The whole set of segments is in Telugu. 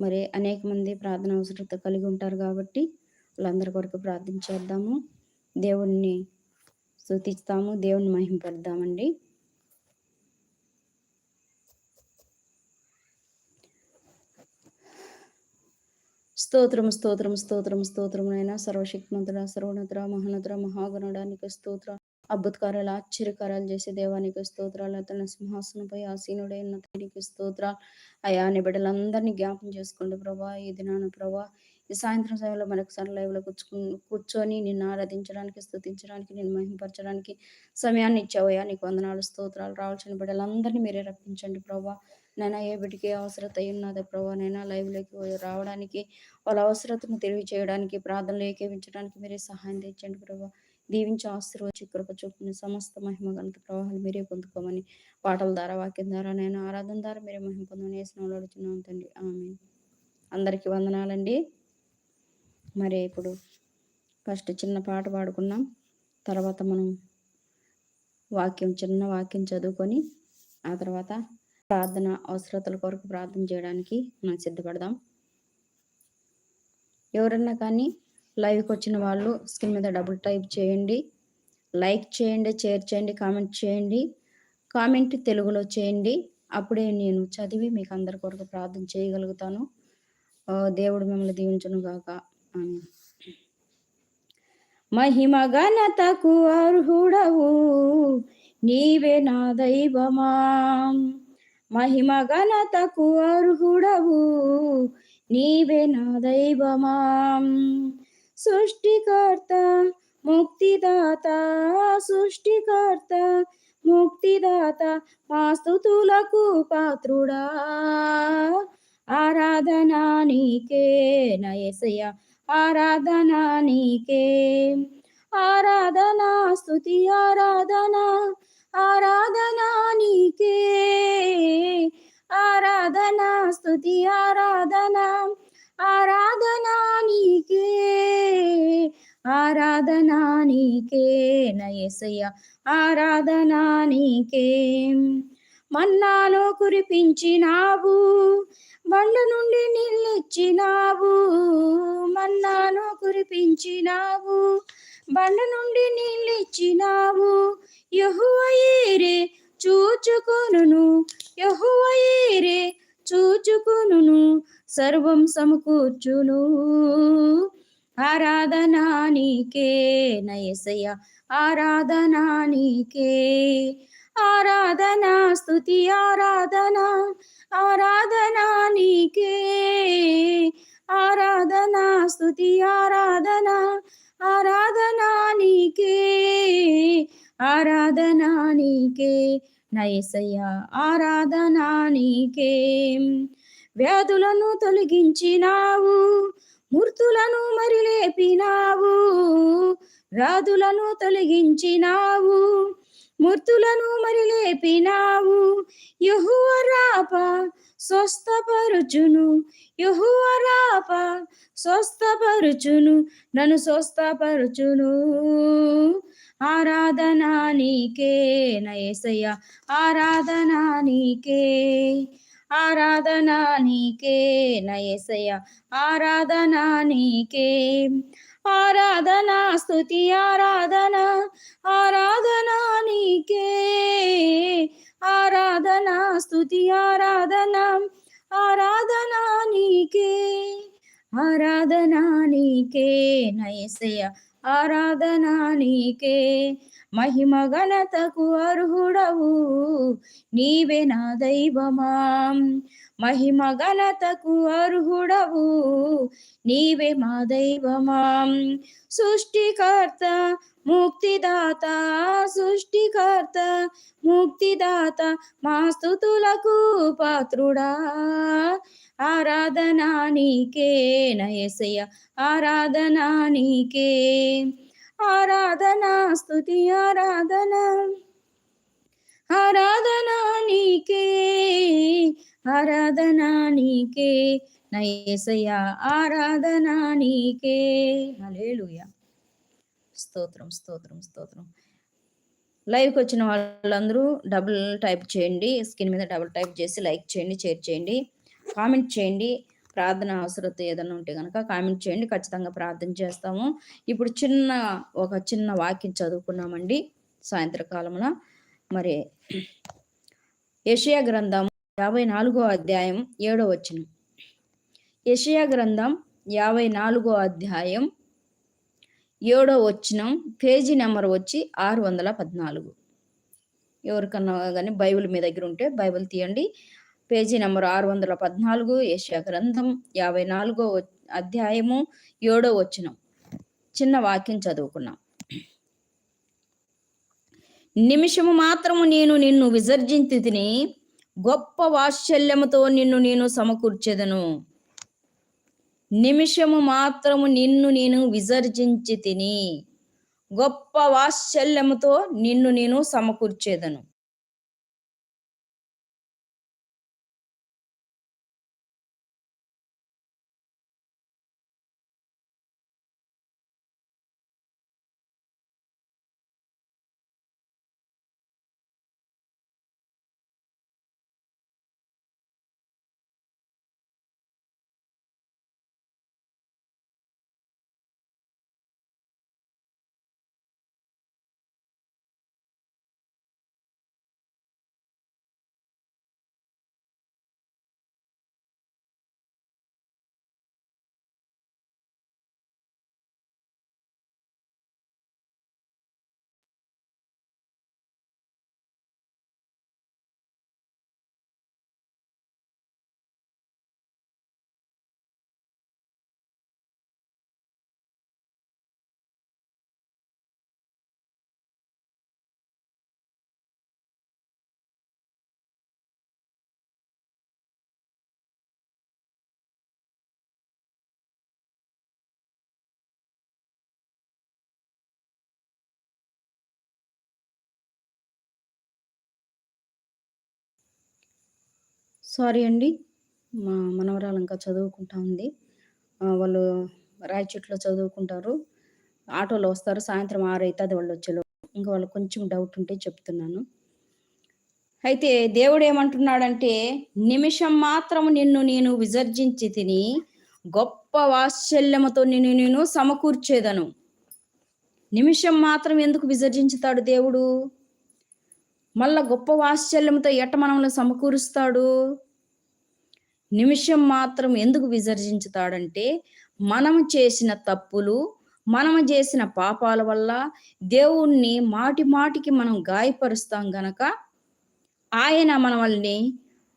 మరి అనేక మంది ప్రార్థన అవసరత కలిగి ఉంటారు కాబట్టి వాళ్ళందరి కొరకు ప్రార్థించేద్దాము దేవుణ్ణి స్థుతిస్తాము దేవుణ్ణి మహింపడదామండి స్తోత్రం స్తోత్రం స్తోత్రం స్తోత్రం అయినా సర్వశక్తిమంతుడ సర్వోన్నతుడ మహానతుడ మహాగణుడానికి స్తోత్ర. అద్భుతకారాలు ఆశ్చర్యకారాలు చేసే దేవానికి స్తోత్రాలు. అతని సింహాసనంపై ఆసీనుడైనతనికి స్తోత్రాలు. అయా నీ బిడ్డలందరినీ జ్ఞాపం చేసుకోండి ప్రభా. ఈ దినాన ప్రభా ఈ సాయంత్రం సమయంలో మనకు లైవ్లో కూర్చుకుని కూర్చొని నిన్ను ఆరాధించడానికి స్థుతించడానికి నేను మహింపరచడానికి సమయాన్ని ఇచ్చావయ్యా నీకు వందనాలు స్తోత్రాలు రావాల్సిన బిడ్డలందరినీ మీరే రప్పించండి ప్రభా. నైనా ఏ బిడ్డకి అవసరత ఉన్నదో ప్రభా. నైనా లైవ్లోకి రావడానికి వాళ్ళ అవసరతను తెలియచేయడానికి ప్రార్థనలు ఏకేపించడానికి మీరే సహాయం తెచ్చండి ప్రభా. దీవించి ఆశీర్వచ్చి కృప చూపుని సమస్త మహిమ గణిత ప్రవాహాలు మీరే పొందుకోమని పాటల ద్వారా వాక్యం ద్వారా నేను ఆరాధన ద్వారా మీరే మహిమ పొందని వేసిన అడుగుతున్నాం తండ్రి? ఆమె అందరికీ వందనాలండి. మరి ఇప్పుడు ఫస్ట్ చిన్న పాట పాడుకున్నాం తర్వాత మనం వాక్యం చిన్న వాక్యం చదువుకొని ఆ తర్వాత ప్రార్థన అవసరతల కొరకు ప్రార్థన చేయడానికి మనం సిద్ధపడదాం. ఎవరన్నా కానీ లైవ్కి వచ్చిన వాళ్ళు స్క్రీన్ మీద డబుల్ టైప్ చేయండి. లైక్ చేయండి షేర్ చేయండి కామెంట్ చేయండి. కామెంట్ తెలుగులో చేయండి. అప్పుడే నేను చదివి మీకు అందరి కొరకు ప్రార్థన చేయగలుగుతాను. దేవుడు మిమ్మల్ని దీవించను గాక. మహిమ ఘనతకు అర్హుడవు నీవే నా దైవమా. మహిమ ఘనతకు అర్హుడవు నీవే నా దైవమా. సృష్టికర్త ముక్తిదాత సృష్టికర్త ముక్తిదాత మా స్థుతులకు పాత్రుడా ఆరాధనా నీకే నయసయ ఆరాధనా నీకే ఆరాధనా స్థుతి ఆరాధనా ఆరాధనా నీకే ఆరాధనా స్థుతి ఆరాధనా ఆరాధనా నీకే ఆరాధనా నీకే నయసయ్య ఆరాధనా నీకే. మన్నాలో కురిపించినావు బండ నుండి నీళ్ళిచ్చినావు మన్నాను కురిపించినావు బండ నుండి నీళ్ళిచ్చినావు యహువయేరే చూచుకొనును యహువయేరే చూచుకును సర్వం సమకూర్చును. ఆరాధనా నీకే నయసయ ఆరాధనా నీకే. ఆరాధనా స్థుతి ఆరాధనా ఆరాధనా నీకే. ఆరాధనా స్థుతి ఆరాధనా ఆరాధనా నీకే. ఆరాధనా నీకే. నయసయ్య ఆరాధనా నీకే. వ్యాధులను తొలగించినావు మూర్తులను మరిలేపినావు వ్యాధులను తొలగించినావు మూర్తులను మరిలేపినావు యహువరాప స్వస్థపరుచును. యహువరాప స్వస్థపరుచును. నన్ను స్వస్థపరుచును. ఆరాధనా నీకే నయసయ్య ఆరాధనా నీకే. ఆరాధనా నీకే నయసయ్య ఆరాధనా నీకే. ఆరాధన స్థుతి ఆరాధన ఆరాధన నీకే. ఆరాధన స్థుతి ఆరాధన ఆరాధన నీకే. ఆరాధన నీకే నయసయ ఆరాధన నీకే. మహిమ ఘనతకు అర్హుడవు. నీవే నా దైవమా. మహిమ ఘనతకు అర్హుడవు. నీవే మా దైవమా. సృష్టికర్త ముక్తిదాత సృష్టికర్త ముక్తిదాత మా స్థుతులకు పాత్రుడా. ఆరాధనా నీకే నయసయ ఆరాధనా నీకే. ఆరాధన స్థుతి ఆరాధన. ఆరాధన నీకే ఆరాధన నీకే నయసయ ఆరాధన నీకే. హలేలుయ స్తోత్రం స్తోత్రం స్తోత్రం. లైవ్కి వచ్చిన వాళ్ళందరూ డబుల్ టైప్ చేయండి స్క్రీన్ మీద డబుల్ టైప్ చేసి లైక్ చేయండి షేర్ చేయండి కామెంట్ చేయండి. ప్రార్థన అవసరత ఏదైనా ఉంటే కనుక కామెంట్ చేయండి. ఖచ్చితంగా ప్రార్థన చేస్తాము. ఇప్పుడు చిన్న ఒక చిన్న వాక్యం చదువుకున్నామండి. సాయంత్రకాలమున మరి యషయా గ్రంథం యాభై నాలుగో అధ్యాయం ఏడో వచ్చిన యషయా గ్రంథం యాభై నాలుగో అధ్యాయం ఏడో వచ్చినం పేజీ నెంబర్ వచ్చి ఆరు వందల పద్నాలుగు. ఎవరికన్నా కానీ బైబిల్ మీ దగ్గర ఉంటే బైబిల్ తీయండి. పేజీ నెంబర్ ఆరు వందల పద్నాలుగు యశా గ్రంథం యాభై నాలుగో అధ్యాయము ఏడో వచనం. చిన్న వాక్యం చదువుకున్నాం. నిమిషము మాత్రము నేను నిన్ను విసర్జించి తిని గొప్ప వాత్సల్యముతో నిన్ను నేను సమకూర్చెదను. నిమిషము మాత్రము నిన్ను నేను విసర్జించి తిని గొప్ప వాత్సల్యముతో నిన్ను నేను సమకూర్చేదను. సారీ అండి. మా మనవరాలు ఇంకా చదువుకుంటా ఉంది. వాళ్ళు రాయచెట్లో చదువుకుంటారు. ఆటోలో వస్తారు. సాయంత్రం ఆరు అవుతుంది వాళ్ళు వచ్చేలో ఇంకా వాళ్ళకి కొంచెం డౌట్ ఉంటే చెప్తున్నాను. అయితే దేవుడు ఏమంటున్నాడంటే నిమిషం మాత్రం నిన్ను నేను విసర్జించి తిని గొప్ప వాత్సల్యముతో నిన్ను నేను సమకూర్చేదను. నిమిషం మాత్రం ఎందుకు విసర్జించుతాడు దేవుడు? మళ్ళా గొప్ప వాత్సల్యంతో ఎట్ట మనల్ని సమకూరుస్తాడు? నిమిషం మాత్రం ఎందుకు విసర్జించుతాడంటే మనం చేసిన తప్పులు మనం చేసిన పాపాల వల్ల దేవుణ్ణి మాటి మాటికి మనం గాయపరుస్తాం గనక ఆయన మనల్ని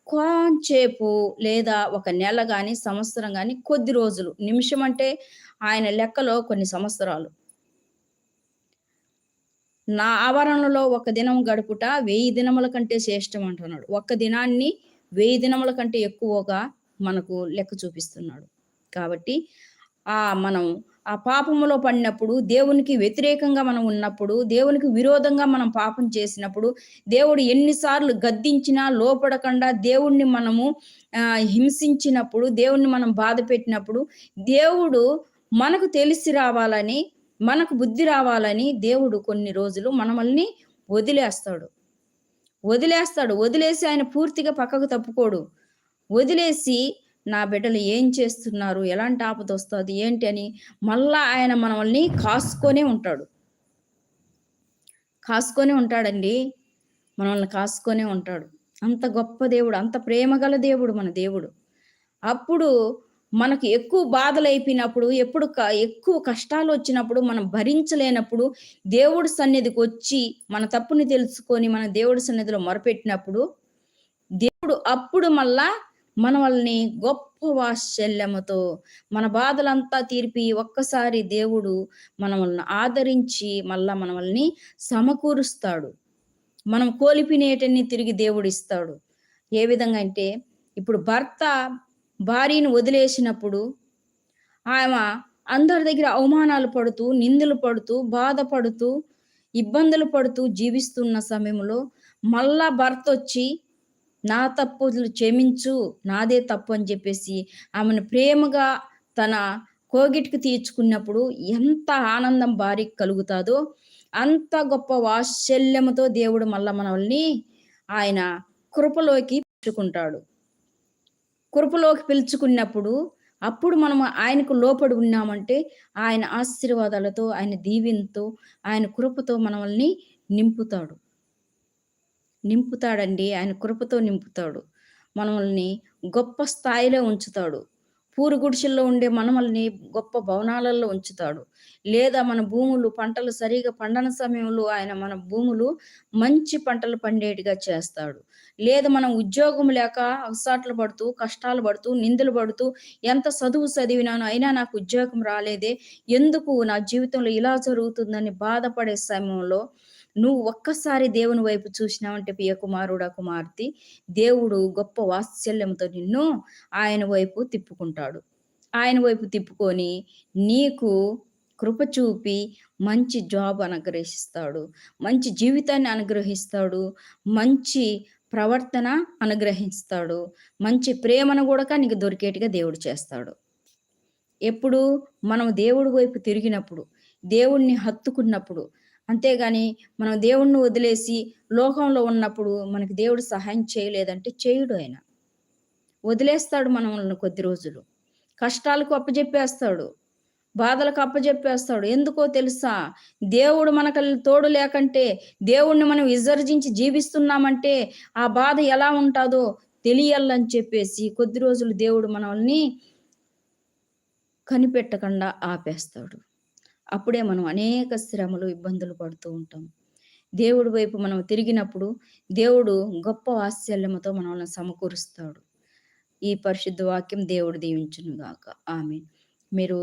కొంచేపు లేదా ఒక నెల కానీ సంవత్సరం కానీ కొద్ది రోజులు నిమిషం అంటే ఆయన లెక్కలో కొన్ని సంవత్సరాలు నా ఆవరణలో ఒక దినం గడుపుట వెయ్యి దినముల కంటే శ్రేష్టం అంటున్నాడు. ఒక్క దినాన్ని వెయ్యి దినముల కంటే ఎక్కువగా మనకు లెక్క చూపిస్తున్నాడు. కాబట్టి ఆ మనం ఆ పాపములో పడినప్పుడు దేవునికి వ్యతిరేకంగా మనం ఉన్నప్పుడు దేవునికి విరోధంగా మనం పాపం చేసినప్పుడు దేవుడు ఎన్నిసార్లు గద్దించినా లోపడకుండా దేవుణ్ణి మనము హింసించినప్పుడు దేవుణ్ణి మనం బాధ పెట్టినప్పుడు దేవుడు మనకు తెలిసి రావాలని మనకు బుద్ధి రావాలని దేవుడు కొన్ని రోజులు మనమల్ని వదిలేస్తాడు. వదిలేస్తాడు. వదిలేసి ఆయన పూర్తిగా పక్కకు తప్పుకోడు. వదిలేసి నా బిడ్డలు ఏం చేస్తున్నారు? ఎలాంటి ఆపద వస్తుంది? ఏంటి అని మళ్ళా ఆయన మనల్ని కాసుకొనే ఉంటాడు. కాసుకొనే ఉంటాడండి. మనల్ని కాసుకొనే ఉంటాడు. అంత గొప్ప దేవుడు అంత ప్రేమగల దేవుడు మన దేవుడు. అప్పుడు మనకు ఎక్కువ బాధలు అయిపోయినప్పుడు ఎప్పుడు ఎక్కువ కష్టాలు వచ్చినప్పుడు మనం భరించలేనప్పుడు దేవుడి సన్నిధికి వచ్చి మన తప్పుని తెలుసుకొని మన దేవుడి సన్నిధిలో మొరపెట్టినప్పుడు దేవుడు అప్పుడు మళ్ళా మన వాళ్ళని గొప్ప వాత్సల్యముతో మన బాధలంతా తీర్పి ఒక్కసారి దేవుడు మనల్ని ఆదరించి మళ్ళా మనల్ని సమకూరుస్తాడు. మనం కోల్పినేటన్ని తిరిగి దేవుడు ఇస్తాడు ఏ విధంగా అంటే ఇప్పుడు భర్త భార్యను వదిలేసినప్పుడు ఆమె అందరి దగ్గర అవమానాలు పడుతూ నిందలు పడుతూ బాధపడుతూ ఇబ్బందులు పడుతూ జీవిస్తున్న సమయంలో మళ్ళా భర్త వచ్చి నా తప్పులు క్షమించు నాదే తప్పు అని చెప్పేసి ఆమెను ప్రేమగా తన కోగిటికి తీర్చుకున్నప్పుడు ఎంత ఆనందం భార్యకి కలుగుతాదో అంత గొప్ప వాత్సల్యముతో దేవుడు మళ్ళా మనల్ని ఆయన కృపలోకి పెట్టుకుంటాడు కృపలోకి పిలుచుకున్నప్పుడు అప్పుడు మనం ఆయనకు లోపడి ఉన్నామంటే ఆయన ఆశీర్వాదాలతో ఆయన దీవెనతో ఆయన కృపతో మనల్ని నింపుతాడు. నింపుతాడండి. ఆయన కృపతో నింపుతాడు. మనల్ని గొప్ప స్థాయిలో ఉంచుతాడు. పూరు గుడిసెల్లో ఉండే మనమల్ని గొప్ప భవనాలలో ఉంచుతాడు. లేదా మన భూములు పంటలు సరిగా పండన సమయంలో ఆయన మన భూములు మంచి పంటలు పండేటిగా చేస్తాడు. లేదా మనం ఉద్యోగం లేక అవసాట్లు పడుతూ కష్టాలు పడుతూ నిందలు పడుతూ ఎంత చదువు చదివినాను అయినా నాకు ఉద్యోగం రాలేదే ఎందుకు నా జీవితంలో ఇలా జరుగుతుందని బాధపడే సమయంలో నువ్వు ఒక్కసారి దేవుని వైపు చూసినావంటే ప్రియ కుమారుడా కుమార్తె దేవుడు గొప్ప వాత్సల్యంతో నిన్ను ఆయన వైపు తిప్పుకుంటాడు. ఆయన వైపు తిప్పుకొని నీకు కృప చూపి మంచి జాబ్ అనుగ్రహిస్తాడు. మంచి జీవితాన్ని అనుగ్రహిస్తాడు. మంచి ప్రవర్తన అనుగ్రహిస్తాడు. మంచి ప్రేమను కూడా నీకు దొరికేట్టుగా దేవుడు చేస్తాడు. ఎప్పుడు మనం దేవుడి వైపు తిరిగినప్పుడు దేవుణ్ణి హత్తుకున్నప్పుడు అంతేగాని మనం దేవుణ్ణి వదిలేసి లోకంలో ఉన్నప్పుడు మనకి దేవుడు సహాయం చేయలేదంటే చేయుడు ఆయన. వదిలేస్తాడు మనల్ని కొద్ది రోజులు. కష్టాలకు అప్పజెప్పేస్తాడు. బాధలకు అప్పజెప్పేస్తాడు. ఎందుకో తెలుసా? దేవుడు మనకు తోడు లేకంటే దేవుణ్ణి మనం విసర్జించి జీవిస్తున్నామంటే ఆ బాధ ఎలా ఉంటుందో తెలియాలని చెప్పేసి కొద్ది రోజులు దేవుడు మనల్ని కనిపెట్టకుండా ఆపేస్తాడు. అప్పుడే మనం అనేక శ్రమలు ఇబ్బందులు పడుతూ ఉంటాం. దేవుడి వైపు మనం తిరిగినప్పుడు దేవుడు గొప్ప వాత్సల్యముతో మనల్ని సమకూరుస్తాడు. ఈ పరిశుద్ధ వాక్యం దేవుడు దీవించును గాక. ఆమె మీరు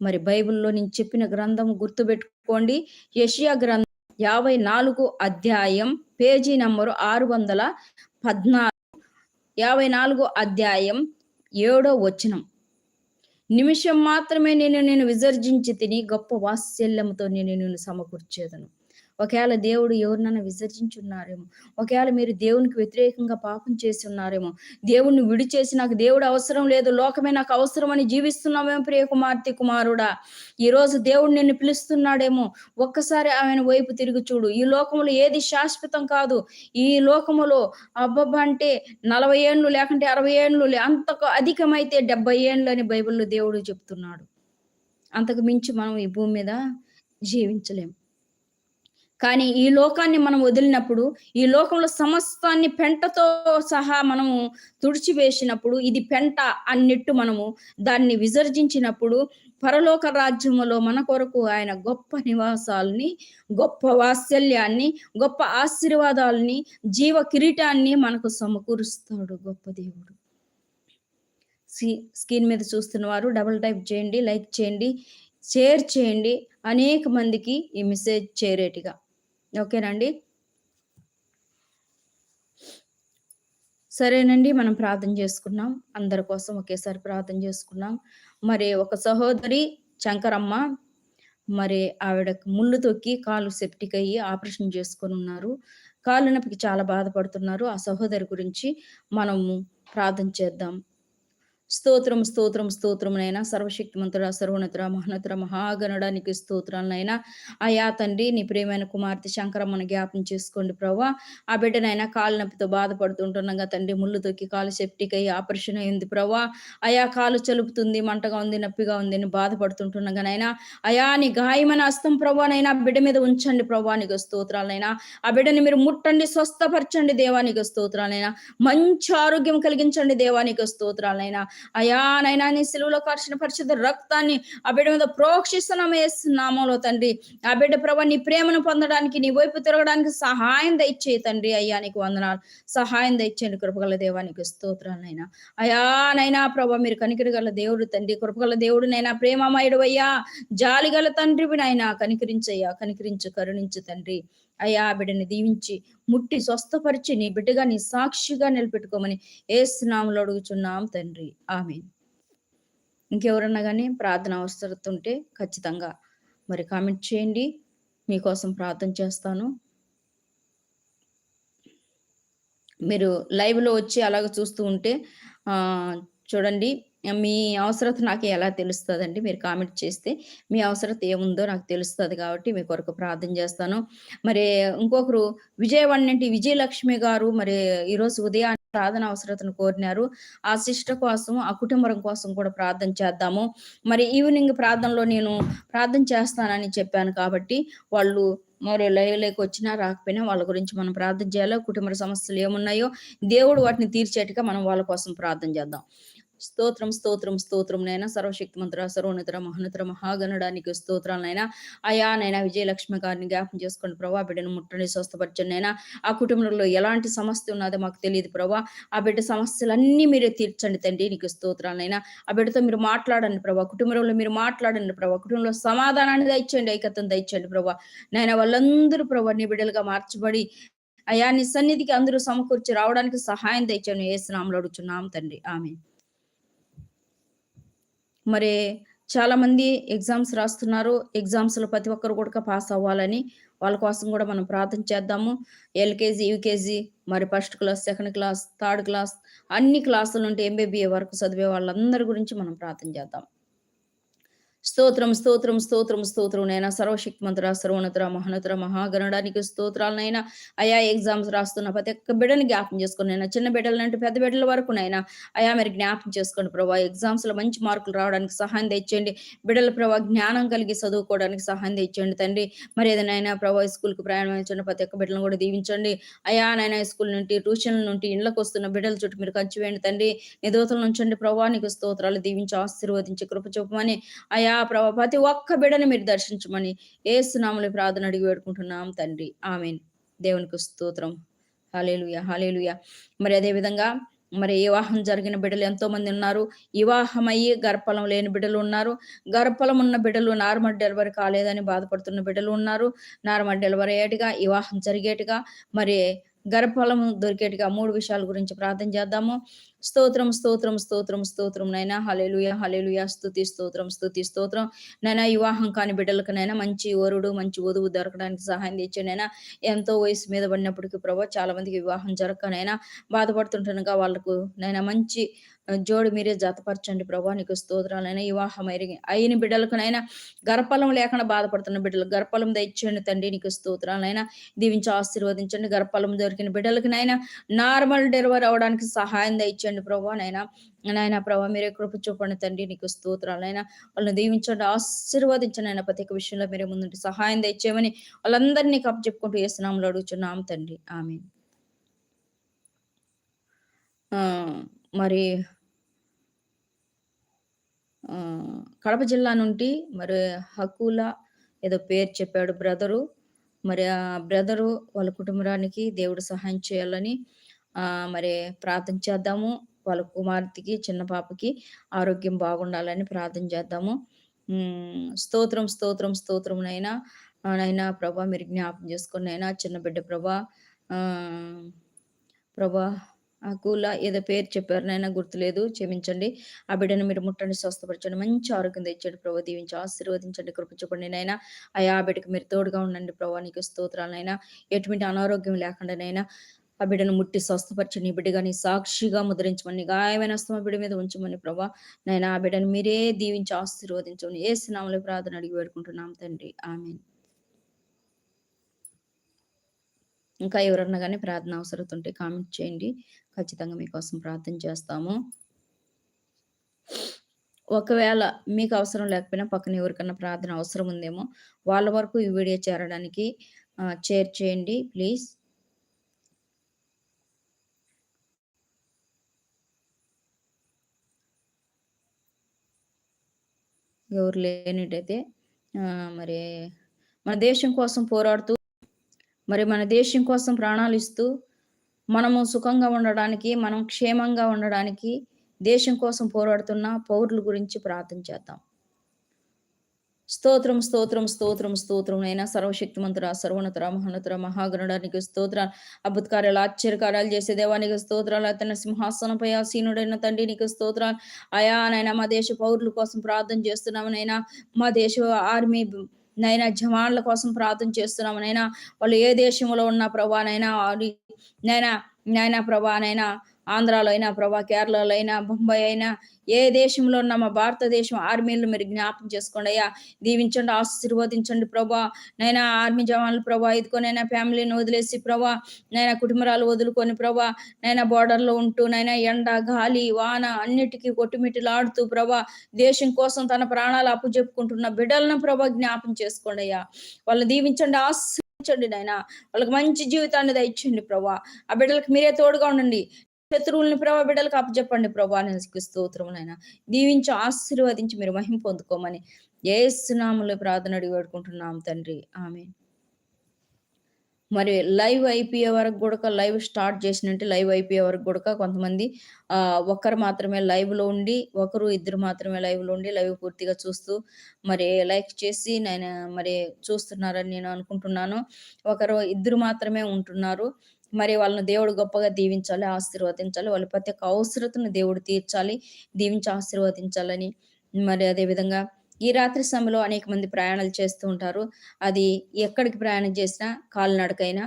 మరి బైబిల్లో నేను చెప్పిన గ్రంథం గుర్తుపెట్టుకోండి. యషియా గ్రంథం యాభై నాలుగు అధ్యాయం పేజీ నంబరు ఆరు వందల పద్నాలుగు. యాభై నాలుగు అధ్యాయం ఏడో వచనం. నిమిషం మాత్రమే నేను నేను విసర్జించి తిని గొప్ప వాత్సల్యంతో నేను నేను సమకూర్చేదను. ఒకవేళ దేవుడు ఎవరినైనా విసర్జించున్నారేమో ఒకవేళ మీరు దేవునికి వ్యతిరేకంగా పాపం చేసి ఉన్నారేమో దేవుణ్ణి విడిచేసి నాకు దేవుడు అవసరం లేదు లోకమే నాకు అవసరం అని జీవిస్తున్నామేమో ప్రియ కుమార్తె కుమారుడా. ఈరోజు దేవుడు నిన్ను పిలుస్తున్నాడేమో ఒక్కసారి ఆయన వైపు తిరిగి చూడు. ఈ లోకంలో ఏది శాశ్వతం కాదు. ఈ లోకములో అబ్బబ్బ అంటే నలభై ఏండ్లు లేకుంటే అరవై ఏండ్లు అంతకు అధికమైతే డెబ్బై ఏండ్లు అని బైబిల్లో దేవుడు చెప్తున్నాడు. అంతకు మించి మనం ఈ భూమి మీద జీవించలేము కానీ ఈ లోకాన్ని మనం వదిలినప్పుడు ఈ లోకంలో సమస్తాన్ని పెంటతో సహా మనము తుడిచివేసినప్పుడు ఇది పెంట అన్నట్టు మనము దాన్ని విసర్జించినప్పుడు పరలోక రాజ్యములో మన కొరకు ఆయన గొప్ప నివాసాలని గొప్ప వాత్సల్యాన్ని గొప్ప ఆశీర్వాదాలని జీవ కిరీటాన్ని మనకు సమకూరుస్తాడు గొప్ప దేవుడు. స్క్రీన్ మీద చూస్తున్న వారు డబుల్ టైప్ చేయండి లైక్ చేయండి షేర్ చేయండి. అనేక మందికి ఈ మెసేజ్ చేరేటిగా. ఓకేనండి. సరేనండి మనం ప్రార్థన చేసుకున్నాం. అందరి కోసం ఒకేసారి ప్రార్థన చేసుకున్నాం. మరి ఒక సహోదరి శంకరమ్మ మరి ఆవిడ ముళ్ళు తొక్కి కాలు సెప్టిక్ అయ్యి ఆపరేషన్ చేసుకొని ఉన్నారు. కాలు నొప్పికి చాలా బాధపడుతున్నారు. ఆ సహోదరి గురించి మనము ప్రార్థన చేద్దాం. స్తోత్రం స్తోత్రం స్తోత్రం నైనా సర్వశక్తిమంతుడ సర్వనతుర మహనతుర మహాగణడానికి స్తోత్రాలనైనా అయా తండ్రి నీ ప్రేమైన కుమార్తె శంకరమ్మను జ్ఞాపం చేసుకోండి ప్రభా. ఆ బిడ్డనైనా కాలు నొప్పితో బాధపడుతుంటుండగా తండ్రి. ముళ్ళు తొక్కి కాలు సెప్టిక్ అయ్యి ఆపరేషన్ అయింది ప్రభా. అయా కాలు చలుపుతుంది మంటగా ఉంది నొప్పిగా ఉంది అని బాధపడుతుంటుండగానైనా అయా నీ గాయమైన అస్తం ప్రభానైనా బిడ్డ మీద ఉంచండి ప్రభా నీకు స్తోత్రాలైనా ఆ బిడ్డని మీరు ముట్టండి స్వస్థపరచండి దేవానికి స్తోత్రాలైనా మంచి ఆరోగ్యం కలిగించండి దేవానికి స్తోత్రాలైనా అయా నైనా నీ సిలువలో కార్చిన పరిశుద్ధ రక్తాన్ని ఆ బిడ్డ మీద ప్రోక్షిస్తున్నాము వేస్తున్నామోలో తండ్రి. ఆ బిడ్డ ప్రభా నీ ప్రేమను పొందడానికి నీ వైపు తిరగడానికి సహాయం దయచే తండ్రి. అయ్యా నీకు వందనాలు. సహాయం దయచేయండి కృపగల దేవానికి స్తోత్రాలైనా అయా నైనా ప్రభా మీరు కనికరి గల దేవుడు తండ్రి. కృపగల దేవుడు నైనా ప్రేమమయుడు అయ్యా. జాలి గల తండ్రివి నాయన. కనికరించయ్యా కనికరించు కరుణించు తండ్రి. అయ్యా బిడ్డని దీవించి ముట్టి స్వస్థపరిచి నీ బిడ్డగా నీ సాక్షిగా నిలబెట్టుకోమని ఏసునాములు అడుగుచున్నాం తండ్రి. ఆమె ఇంకెవరన్నా కానీ ప్రార్థన అవసరత ఉంటే ఖచ్చితంగా మరి కామెంట్ చేయండి. మీకోసం ప్రార్థన చేస్తాను. మీరు లైవ్లో వచ్చి అలాగ చూస్తూ ఉంటే చూడండి. మీ అవసరత నాకు ఎలా తెలుస్తుందండి? మీరు కామెంట్ చేస్తే మీ అవసరత ఏముందో నాకు తెలుస్తుంది కాబట్టి మీ కొరకు ప్రార్థన చేస్తాను. మరి ఇంకొకరు విజయవాడ నుండి విజయలక్ష్మి గారు మరి ఈరోజు ఉదయం ప్రార్థన అవసరతను కోరినారు. ఆ సిస్టర్ కోసం ఆ కుటుంబం కోసం కూడా ప్రార్థన చేద్దాము. మరి ఈవినింగ్ ప్రార్థనలో నేను ప్రార్థన చేస్తానని చెప్పాను కాబట్టి వాళ్ళు మరి లైవ్లోకి వచ్చినా రాకపోయినా వాళ్ళ గురించి మనం ప్రార్థన చేయాలో? కుటుంబ సమస్యలు ఏమున్నాయో? దేవుడు వాటిని తీర్చేట్టుగా మనం వాళ్ళ కోసం ప్రార్థన చేద్దాం. స్తోత్రం స్తోత్రం స్తోత్రం నైనా సర్వశక్తిమంతుర సర్వోన్నతర మహోన్నతర మహాగణడానికి స్తోత్రాలనైనా అయా నైనా విజయలక్ష్మి గారిని జ్ఞాపం చేసుకోండి ప్రభా బిడ్డను ముట్టని స్వస్థపరచండి నైనా ఆ కుటుంబంలో ఎలాంటి సమస్య ఉన్నదో మాకు తెలియదు ప్రభా. ఆ బిడ్డ సమస్యలన్నీ మీరే తీర్చండి తండ్రి నీకు స్తోత్రాలనైనా. ఆ బిడ్డతో మీరు మాట్లాడండి ప్రభా కుటుంబంలో మీరు మాట్లాడండి ప్రభా కుటుంబంలో సమాధానాన్ని దయచేయండి ఐకత్వం దయచేయండి ప్రభా. నైనా వాళ్ళందరూ ప్రభా నీ బిడ్డలుగా మార్చబడి అయా నీ సన్నిధికి అందరూ సమకూర్చి రావడానికి సహాయం తెచ్చాను ఏ స్నామంలో అడుగుచున్నాం తండ్రి. ఆమె మరి చాలా మంది ఎగ్జామ్స్ రాస్తున్నారు. ఎగ్జామ్స్లో ప్రతి ఒక్కరు కూడా పాస్ అవ్వాలని వాళ్ళ కోసం కూడా మనం ప్రార్థన చేద్దాము. ఎల్కేజీ యూకేజీ మరి first class second class third class అన్ని క్లాసుల నుండి ఎంబీబీఏ వరకు చదివే వాళ్ళందరి గురించి మనం ప్రార్థన చేద్దాం. స్తోత్రం స్తోత్రం స్తోత్రం స్తోత్రం నైనా సర్వశక్తిమంతుర సర్వోన్నతుర మహోన్నతుర మహాగణడానికి స్తోత్రాలనైనా అయా ఎగ్జామ్స్ రాస్తున్న ప్రతి ఒక్క బిడ్డని జ్ఞాపం చేసుకుని అయినా చిన్న బిడ్డల నుండి పెద్ద బిడ్డల వరకు నైనా అయా మీరు జ్ఞాపం చేసుకోండి ప్రభా. ఎగ్జామ్స్లో మంచి మార్కులు రావడానికి సహాయం తెచ్చండి. బిడ్డల ప్రభా జ్ఞానం కలిగి చదువుకోవడానికి సహాయం తెచ్చండి తండ్రి. మరి ఏదైనా ప్రభా స్కూల్కు ప్రయాణించండి ప్రతి ఒక్క బిడ్డలను కూడా దీవించండి. అయా నైనా స్కూల్ నుండి ట్యూషన్ నుండి ఇళ్ళకు వస్తున్న బిడ్డల చుట్టూ మీరు కంచి వేయండి తండ్రి. నిదోతల నుంచండి ప్రభా. నీకు స్తోత్రాలు దీవించి ఆశీర్వదించి కృప చూపమని అయా అయా ప్రభా ప్రతి ఒక్క బిడని మీరు దర్శించమని ఏసునామని ప్రార్థన అడిగి వేడుకుంటున్నాం తండ్రి. ఆమెన్. దేవునికి స్తోత్రం. హాలేలుయ హాలేలుయ మరి అదే విధంగా మరి వివాహం జరిగిన బిడ్డలు ఎంతో మంది ఉన్నారు. వివాహమయ్యి గర్భఫలం లేని బిడ్డలు ఉన్నారు. గర్భఫలం ఉన్న బిడ్డలు నార్మల్ డెలివరీ కాలేదని బాధపడుతున్న బిడ్డలు ఉన్నారు. నార్మల్ డెలివరీ అయ్యేట్టుగా వివాహం జరిగేట్టుగా మరి గర్భఫలం దొరికేట్టుగా మూడు విషయాల గురించి ప్రార్థన చేద్దాము. స్తోత్రం స్తోత్రం స్తోత్రం స్తోత్రం నైనా హలేలుయ హలేలుయ స్థుతి స్తోత్రం స్థుతి స్తోత్రం. నైనా వివాహం కాని బిడ్డలకు నైనా మంచి వరుడు మంచి వధువు దొరకడానికి సహాయం తెచ్చానైనా ఎంతో వయసు మీద పడినప్పటికీ ప్రభావ చాలా మందికి వివాహం జరగకనైనా బాధపడుతుంటానుగా వాళ్ళకు నైనా మంచి జోడు మీరే జతపరచండి ప్రభా నీకు స్తోత్రాలైనా వివాహం అయిన బిడ్డలకునైనా గర్భఫలం లేకుండా బాధపడుతున్న బిడ్డలు గర్భఫలం తెచ్చండి తండ్రి నీకు స్తోత్రాలైనా దీవించి ఆశీర్వదించండి. గర్భఫలం దొరికిన బిడ్డలకునైనా నార్మల్ డెలివరీ అవడానికి సహాయం దీవించండి ప్రభా నైనా నాయన ప్రభా మీరే కృప చూపండి తండ్రి నీకు స్తోత్రాలైనా వాళ్ళని దీవించండి ఆశీర్వదించండి ఆయన ప్రతి ఒక్క విషయంలో మీరే ముందుంటే సహాయం తెచ్చేమని వాళ్ళందరినీ కప్పు చెప్పుకుంటూ వేస్తున్నాం అడుగుతున్నాం తండ్రి. ఆమె మరి కడప జిల్లా నుండి మరి హకుల ఏదో పేరు చెప్పాడు బ్రదరు. మరి ఆ బ్రదరు వాళ్ళ కుటుంబానికి దేవుడు సహాయం చేయాలని మరి ప్రార్థన చేద్దాము. వాళ్ళ కుమార్తెకి చిన్న పాపకి ఆరోగ్యం బాగుండాలని ప్రార్థన చేద్దాము. స్తోత్రం స్తోత్రం స్తోత్రం నైనా నైనా ప్రభా మీరు జ్ఞాపం చేసుకుని అయినా చిన్న బిడ్డ ప్రభా ప్రభా కూల ఏదో పేరు చెప్పారు నైనా గుర్తులేదు క్షమించండి. ఆ బిడ్డను మీరు ముట్టండి స్వస్థపరచండి మంచి ఆరోగ్యం తెచ్చండి ప్రభా దీవించి ఆశీర్వదించండి కృప చూపండి నైనా. అయా ఆ బిడ్డకు మీరు తోడుగా ఉండండి ప్రభా నీకు స్తోత్రాలనైనా ఎటువంటి అనారోగ్యం లేకుండానైనా ఆ బిడ్డను ముట్టి స్వస్థపరచని బిడ్డగా నీ సాక్షిగా ముద్రించమని గాయమైన అస్తమ బిడ్డ మీద ఉంచమని ప్రభా. నేను ఆ బిడ్డను మీరే దీవించి ఆశీర్వదించమని ఏ స్నామలు ప్రార్థన అడిగి వేడుకుంటున్నాం తండ్రి. ఆమె ఇంకా ఎవరన్నా కానీ ప్రార్థన అవసరం ఉంటే కామెంట్ చేయండి. ఖచ్చితంగా మీకోసం ప్రార్థన చేస్తాము. ఒకవేళ మీకు అవసరం లేకపోయినా పక్కన ఎవరికన్నా ప్రార్థన అవసరం ఉందేమో వాళ్ళ వరకు ఈ వీడియో చేరడానికి షేర్ చేయండి ప్లీజ్. ఎవరు లేనిటైతే మరి మన దేశం కోసం పోరాడుతూ మరి మన దేశం కోసం ప్రాణాలు ఇస్తూ మనము సుఖంగా ఉండడానికి మనం క్షేమంగా ఉండడానికి దేశం కోసం పోరాడుతున్న పౌరుల గురించి ప్రార్థన చేద్దాం. స్తోత్రం స్తోత్రం స్తోత్రం స్తోత్రం. అయినా సర్వశక్తిమంతుర సర్వనతుర మహోన్నతుర మహాగణుడానికి స్తోత్ర. అద్భుతకార్యాలు ఆశ్చర్యకార్యాలు చేసే దేవానికి స్తోత్రాలు అతని సింహాసనపై ఆసీనుడైన తండ్రి నీకు స్తోత్రాలు అయా నైనా మా దేశ పౌరుల కోసం ప్రార్థన చేస్తున్నాము నైనా మా దేశ ఆర్మీ నైనా జవాన్ల కోసం ప్రార్థన చేస్తున్నాము నైనా వాళ్ళు ఏ దేశంలో ఉన్న ప్రభా నైనా నైనా నైనా ప్రభా నైనా ఆంధ్రాలో అయినా ప్రభా కేరళలో అయినా బొంబాయి అయినా ఏ దేశంలో ఉన్న మా భారతదేశం ఆర్మీలు మీరు జ్ఞాపకం చేసుకోండి అయ్యా. దీవించండి ఆశీర్వదించండి ప్రభా. నైనా ఆర్మీ జవాన్లు ప్రభా ఇదికోనైనా ఫ్యామిలీని వదిలేసి ప్రభా నైనా కుటుంబరాలు వదులుకొని ప్రభా నైనా బోర్డర్లో ఉంటూ నైనా ఎండ గాలి వాన అన్నిటికీ కొట్టుమిట్టిలాడుతూ ప్రభా దేశం కోసం తన ప్రాణాలు అప్పు చెప్పుకుంటున్న బిడ్డలను ప్రభా జ్ఞాపం చేసుకోండి అయ్యా. వాళ్ళని దీవించండి ఆశ్రయించండి నాయన వాళ్ళకి మంచి జీవితాన్ని దయచండి ప్రభా. ఆ బిడ్డలకు మీరే తోడుగా ఉండండి. శత్రువుల్ని ప్రభా బిడ్డలకు అప్పచెప్పండి ప్రభా స్తోత్రములైనా దీవించి ఆశీర్వదించి మీరు మహిం పొందుకోమని ఏసునాములు ప్రార్థన అడిగి పెడుకుంటున్నాం తండ్రి. ఆమె మరి లైవ్ అయిపోయే వరకు కూడా లైవ్ స్టార్ట్ చేసినట్టు లైవ్ అయిపోయే వరకు కూడా కొంతమంది ఆ ఒక్కరు మాత్రమే లైవ్లో ఉండి ఒకరు ఇద్దరు మాత్రమే లైవ్లో ఉండి లైవ్ పూర్తిగా చూస్తూ మరి లైక్ చేసి నేను మరి చూస్తున్నారని నేను అనుకుంటున్నాను. ఒకరు ఇద్దరు మాత్రమే ఉంటున్నారు. మరి వాళ్ళని దేవుడు గొప్పగా దీవించాలి ఆశీర్వదించాలి వాళ్ళ ప్రతి ఒక్క అవసరతను దేవుడు తీర్చాలి దీవించి ఆశీర్వదించాలని. మరి అదేవిధంగా ఈ రాత్రి సమయంలో అనేక మంది ప్రయాణాలు చేస్తూ ఉంటారు. అది ఎక్కడికి ప్రయాణం చేసినా కాలినడకైనా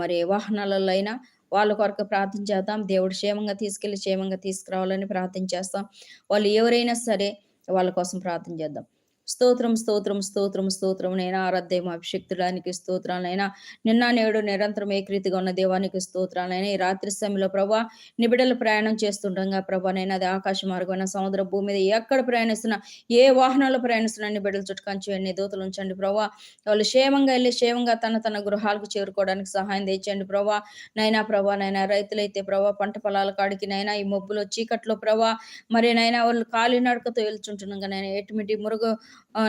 మరి వాహనాలలో అయినా వాళ్ళ కొరకు ప్రార్థన చేద్దాం. దేవుడు క్షేమంగా తీసుకెళ్ళి క్షేమంగా తీసుకురావాలని ప్రార్థన చేస్తాం. వాళ్ళు ఎవరైనా సరే వాళ్ళ కోసం ప్రార్థన చేద్దాం. స్తోత్రం స్తోత్రం స్తోత్రం స్తోత్రం నైనా ఆరాధ్యం అభిషక్తుడానికి స్తోత్రాలైనా నిన్న నేడు నిరంతరం ఏకరీతిగా ఉన్న దేవానికి స్తోత్రాలైనా ఈ రాత్రి సమయంలో ప్రభా నిబిడలు ప్రయాణం చేస్తుండగా ప్రభానైనా అది ఆకాశ మార్గమైన సముద్ర భూమి మీద ఎక్కడ ప్రయాణిస్తున్నా ఏ వాహనాలు ప్రయాణిస్తున్నా నిబిడలు చుట్టుకంచేయండి దూతలు ఉంచండి ప్రభా. వాళ్ళు క్షేమంగా వెళ్ళి క్షేమంగా తన తన గృహాలకు చేరుకోవడానికి సహాయం తెచ్చండి ప్రభా. నైనా ప్రభా నైనా రైతులైతే ప్రభా పంట పొలాల కాడికి నైనా ఈ మబ్బులో చీకట్లో ప్రభా మరి నైనా వాళ్ళు కాలినడకతో వెళ్తుంటుండగా నైనా ఎటుమిటి మురుగు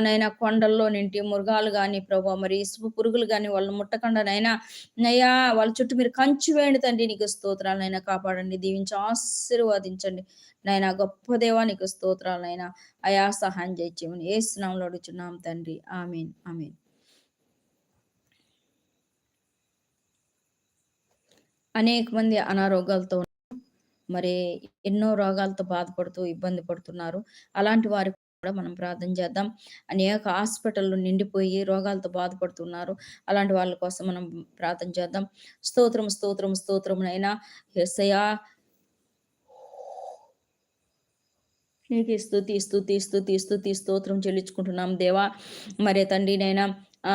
నైనా కొండల్లో నింటి మృగాలు కానీ ప్రభు మరి ఇసుపు పురుగులు కానీ వాళ్ళు ముట్టకుండా నైనా నయ్యా వాళ్ళ చుట్టూ మీరు కంచి వేయండి తండ్రి నీకు స్తోత్రాలనైనా కాపాడండి దీవించి ఆశీర్వాదించండి. నైనా గొప్ప దేవా నీకు స్తోత్రాలైనా అయా సహాయం చేయమని ఏ స్నామంలో అడుగుచున్నాం తండ్రి. Amen amen. అనేక మంది అనారోగ్యాలతో మరి ఎన్నో రోగాలతో బాధపడుతూ ఇబ్బంది పడుతున్నారు. అలాంటి వారి కూడా మనం ప్రార్థన చేద్దాం. అనేక హాస్పిటల్లో నిండిపోయి రోగాలతో బాధపడుతున్నారు. అలాంటి వాళ్ళ కోసం మనం ప్రార్థన చేద్దాం. స్తోత్రం స్తోత్రం స్తోత్రం అయినా ఎస్ఐయా నీకు స్థుతి స్థుతి స్థుతి స్థుతి స్తోత్రం చెల్లించుకుంటున్నాం దేవా. మరే తండ్రి నైనా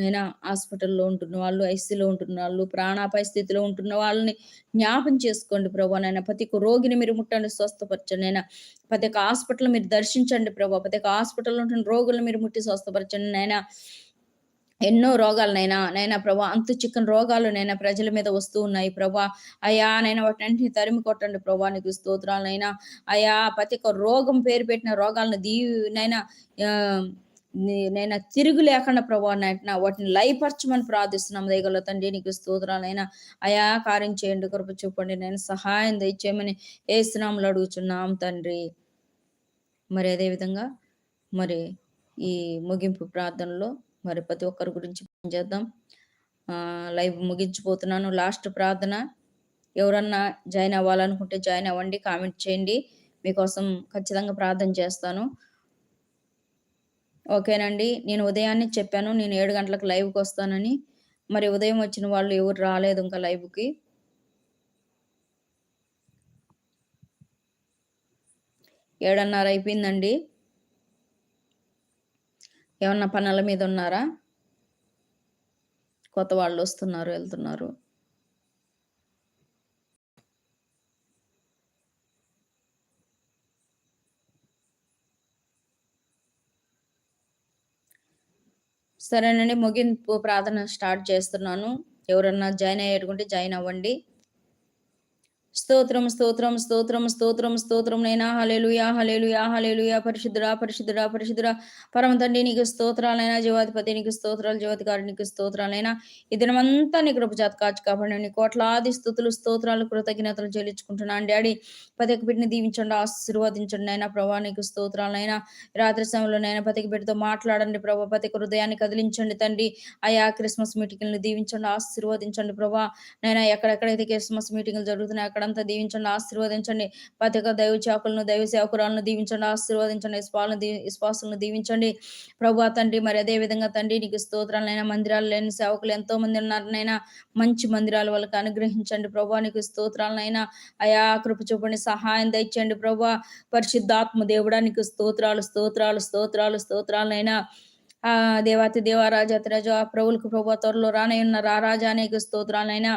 నేను హాస్పిటల్లో ఉంటున్న వాళ్ళు ఐసీలో ఉంటున్న వాళ్ళు ప్రాణాపాయ స్థితిలో ఉంటున్న వాళ్ళని జ్ఞాపం చేసుకోండి ప్రభా. నాయన ప్రతి ఒక్క రోగిని మీరు ముట్టండి స్వస్థపరచండి. అయినా ప్రతి ఒక్క హాస్పిటల్ మీరు దర్శించండి ప్రభా. ప్రతి ఒక్క హాస్పిటల్లో ఉంటున్న రోగులను మీరు ముట్టి స్వస్థపరచండి. నైనా ఎన్నో రోగాలనైనా నైనా ప్రభా అంతు చిక్కని రోగాలు నైనా ప్రజల మీద వస్తూ ఉన్నాయి ప్రభా. అయా నైనా వాటిని తరిమి కొట్టండి ప్రభా. నీకు స్తోత్రాలనైనా. అయా ప్రతి ఒక్క రోగం పేరు పెట్టిన రోగాలను నైనా నేను తిరుగు లేకుండా ప్రభావ నా వాటిని లయపరచమని ప్రార్థిస్తున్నాం దయగల తండ్రి నీకు స్తోత్రాలైనా అయా కార్యం చేయండి కృప చూపండి నేను సహాయం దయచేయమని స్నాములు అడుగుచున్నాం తండ్రి. మరి అదేవిధంగా మరి ఈ ముగింపు ప్రార్థనలో మరి ప్రతి ఒక్కరి గురించి చేద్దాం. లైవ్ ముగించిపోతున్నాను. లాస్ట్ ప్రార్థన. ఎవరన్నా జాయిన్ అవ్వాలనుకుంటే జాయిన్ అవ్వండి కామెంట్ చేయండి. మీకోసం ఖచ్చితంగా ప్రార్థన చేస్తాను. ఓకేనండి. నేను ఉదయాన్నే చెప్పాను నేను ఏడు గంటలకు లైవ్కి వస్తానని. మరి ఉదయం వచ్చిన వాళ్ళు ఎవరు రాలేదు ఇంకా లైవ్కి. ఏడన్నర అయిపోయిందండి. ఏమన్నా పనుల మీద ఉన్నారా? కొత్త వాళ్ళు వస్తున్నారు వెళ్తున్నారు. సరేనండి ముగింపు ప్రార్థన స్టార్ట్ చేస్తున్నాను. ఎవరన్నా జాయిన్ అయ్యేటుకుంటే జాయిన్ అవ్వండి. స్తోత్రం స్తోత్రం స్తోత్రం స్తోత్రం స్తోత్రం నైనా. హలేలుయా హలేలుయా హలేలుయా పరిశుద్ధుడా పరిశుద్ధుడా పరిశుద్ధుడా. పరమ తండ్రి నీకు స్తోత్రాలైనా. జీవాధిపతి నీకు స్తోత్రాలు. జీవాధికారి నీకు స్తోత్రాలైనా. ఈ దినమంతా నీ కృపజాత కాచి కాబట్టి నీ కోట్లాది స్థుతులు స్తోత్రాలు కృతజ్ఞతలు చెల్లించుకుంటున్నాను డాడీ పతిక బిడ్డని దీవించండి ఆశీర్వదించండి అయినా ప్రభా నీకు స్తోత్రాలైనా. రాత్రి సమయంలో నైనా పతిక బిడ్డతో మాట్లాడండి ప్రభా. పతిక హృదయాన్ని కదిలించండి తండ్రి. ఆయా క్రిస్మస్ మీటింగ్లను దీవించండి ఆశీర్వదించండి ప్రభా. నైనా ఎక్కడెక్కడైతే క్రిస్మస్ మీటింగ్లు జరుగుతున్నాయి అక్కడ అంతా దీవించండి ఆశీర్వదించండి. ప్రతి ఒక్క దైవ చాకులను దైవ సేవకురాలను దీవించండి ఆశీర్వదించండి. విశ్వాలను దీ విశ్వాసులను దీవించండి. ప్రభు తండ్రి మరి అదే విధంగా తండ్రి నీకు స్తోత్రాలైనా మందిరాలు లేని సేవకులు ఎంతో మంది ఉన్నారనైనా మంచి మందిరాలు వాళ్ళకి అనుగ్రహించండి. ప్రభా నీకు స్తోత్రాలనైనా అయా కృప చూపండి సహాయం దయచండి ప్రభా పరిశుద్ధాత్మ దేవుడా నీకు స్తోత్రాలు స్తోత్రాలు స్తోత్రాలు స్తోత్రాలనైనా ఆ దేవాతి దేవారాజాతి ఆ ప్రభులకు ప్రభు త్వరలో రానయ్యున్న రారాజా అనేక స్తోత్రాలైనా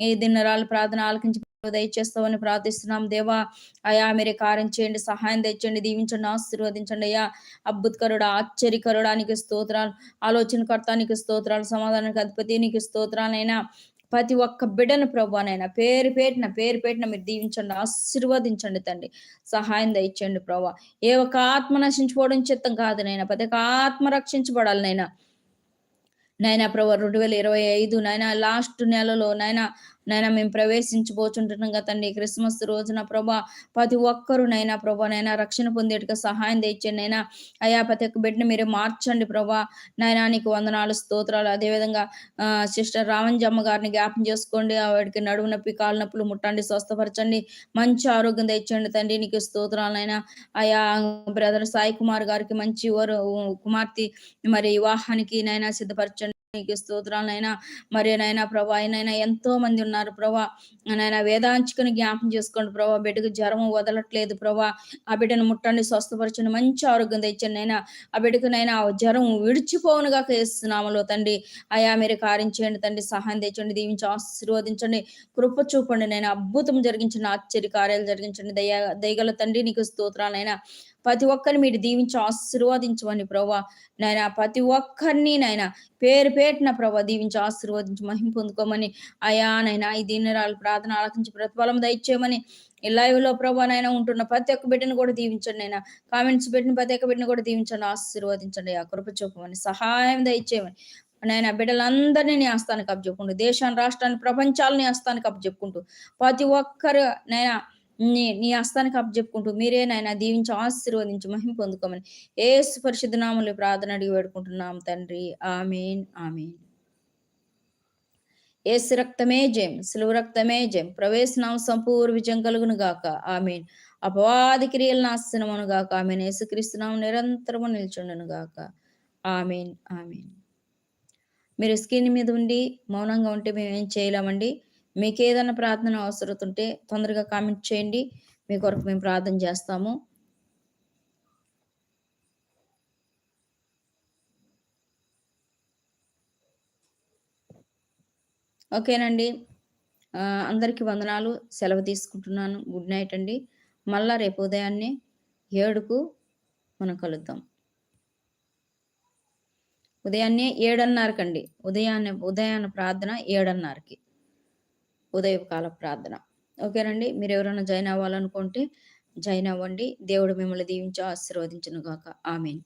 ఈ దిన్నరాలు ప్రార్థన ఆలకించి దయచేస్తామని ప్రార్థిస్తున్నాం. దేవా అయా మీరే కార్యం చేయండి సహాయం తెచ్చండి దీవించండి ఆశీర్వదించండి అయ్యా. అద్భుతకరుడు ఆశ్చర్యకరుడానికి స్తోత్రాలు ఆలోచనకర్తానికి స్తోత్రాలు సమాధానానికి అధిపతి నీకు స్తోత్రాలైనా ప్రతి ఒక్క బిడ్డను ప్రభానైనా పేరు పేటిన పేరు పేటిన మీరు దీవించండి ఆశీర్వదించండి తండ్రి. సహాయం దయచండి ప్రభా. ఏ ఒక్క ఆత్మ నశించుకోవడం చిత్తం కాదు నైనా ప్రతి ఒక్క ఆత్మ రక్షించబడాలి నైనా. నైనా ప్రభా రెండు వేల ఇరవై ఐదు నైనా లాస్ట్ నెలలో నైనా నైనా మేము ప్రవేశించబోచుంటున్నాం కదా తండ్రి. క్రిస్మస్ రోజున ప్రభా ప్రతి ఒక్కరు నైనా ప్రభా నైనా రక్షణ పొందేట్టుగా సహాయం తెచ్చండి నైనా అయా ప్రతి ఒక్క బిడ్డను మీరు మార్చండి ప్రభా. నైనా నీకు వందనాలు స్తోత్రాలు. అదేవిధంగా ఆ సిస్టర్ రామంజమ్మ గారిని జ్ఞాపం చేసుకోండి. ఆవిడకి నడుము నొప్పి కాలు నొప్పులు ముట్టండి స్వస్థపరచండి. మంచి ఆరోగ్యం తెచ్చండి తండ్రి. నీకు స్తోత్రాలైనా అయా బ్రదర్ సాయి కుమార్ గారికి మంచి వరు కుమార్తె మరి వివాహానికి నైనా సిద్ధపరచండి. నీకు స్తోత్రాలైనా మరి నైనా ప్రభా ఆయనైనా ఎంతో మంది ఉన్నారు ప్రభా. నాయన వేదాంచుకుని జ్ఞాపం చేసుకోండి ప్రభా. బిడ్డకు జ్వరం వదలట్లేదు ప్రభా. ఆ బిడ్డను ముట్టండి స్వస్థపరచండి మంచి ఆరోగ్యం తెచ్చండి నైనా ఆ బిడ్డకునైనా జ్వరం విడిచిపోనుగా కేస్తున్నాములో తండ్రి. అయా మీరు కార్యం చేయండి తండ్రి. సహాయం తెచ్చండి దీవించి ఆశీర్వదించండి. కృప చూపండి నేను అద్భుతం జరిగించండి ఆశ్చర్య కార్యాలు జరిగించండి. దయ దయగల తండ్రి నీకు స్తోత్రాలైనా ప్రతి ఒక్కరిని మీరు దీవించి ఆశీర్వదించమని ప్రభా నాయన ప్రతి ఒక్కరిని నాయన పేరు పేటిన ప్రభా దీవించి ఆశీర్వదించి మహిం పొందుకోమని. అయా నైనా ఈ దీనిరాలు ప్రార్థన ఆలకించి ప్రతిఫలం దయచేయమని. ఈ లైవ్లో ప్రభా నాయన ఉంటున్న ప్రతి ఒక్క బిడ్డను కూడా దీవించండి అయినా కామెంట్స్ పెట్టిన ప్రతి ఒక్క బిడ్డను కూడా దీవించండి ఆశీర్వదించండి. ఆ కృప చూపమని సహాయం దయచేయమని. నాయన బిడ్డలందరినీ నీ ఆస్థానికి అప్పచెప్పుకుంటూ దేశాన్ని రాష్ట్రాన్ని ప్రపంచాలని ఆస్థానికి అప్పచెప్పుకుంటూ ప్రతి ఒక్కరు నైనా నీ నీ హస్తానికి అప్పచెప్పుకుంటూ మీరే నాయన దీవించి ఆశీర్వదించి మహిం పొందుకోమని ఏ పరిశుద్ధ నామలు ప్రార్థన అడిగి వేడుకుంటున్నాం తండ్రి. Amen amen. ఏసు రక్తమే జయం సులువు రక్తమే జయం. ప్రవేశనామ సంపూర్ణ విజయం కలుగును గాక. ఆమెన్. అపవాది క్రియలు నాశనమును గాక. ఆమెన్. యేసుక్రీస్తునామం నిరంతరము నిల్చుండను గాక. Amen amen. మీరు స్క్రీన్ మీద ఉండి మౌనంగా ఉంటే మేము ఏం చేయలేమండి? మీకు ఏదైనా ప్రార్థన అవసరం ఉంటే తొందరగా కామెంట్ చేయండి. మీ కొరకు మేము ప్రార్థన చేస్తాము. ఓకేనండి. అందరికీ వందనాలు. సెలవు తీసుకుంటున్నాను. గుడ్ నైట్ అండి. మళ్ళా రేపు ఉదయాన్నే ఏడుకు మనం కలుద్దాం. ఉదయాన్నే ఏడున్నరకండి. ఉదయాన్నే ఉదయాన్న ప్రార్థన ఏడున్నరకి. ఉదయకాల ప్రార్థన. ఓకేనండి? మీరు ఎవరైనా జాయిన్ అవ్వాలనుకుంటే జాయిన్ అవ్వండి. దేవుడు మిమ్మల్ని దీవించి ఆశీర్వదించను గాక ఆమెను.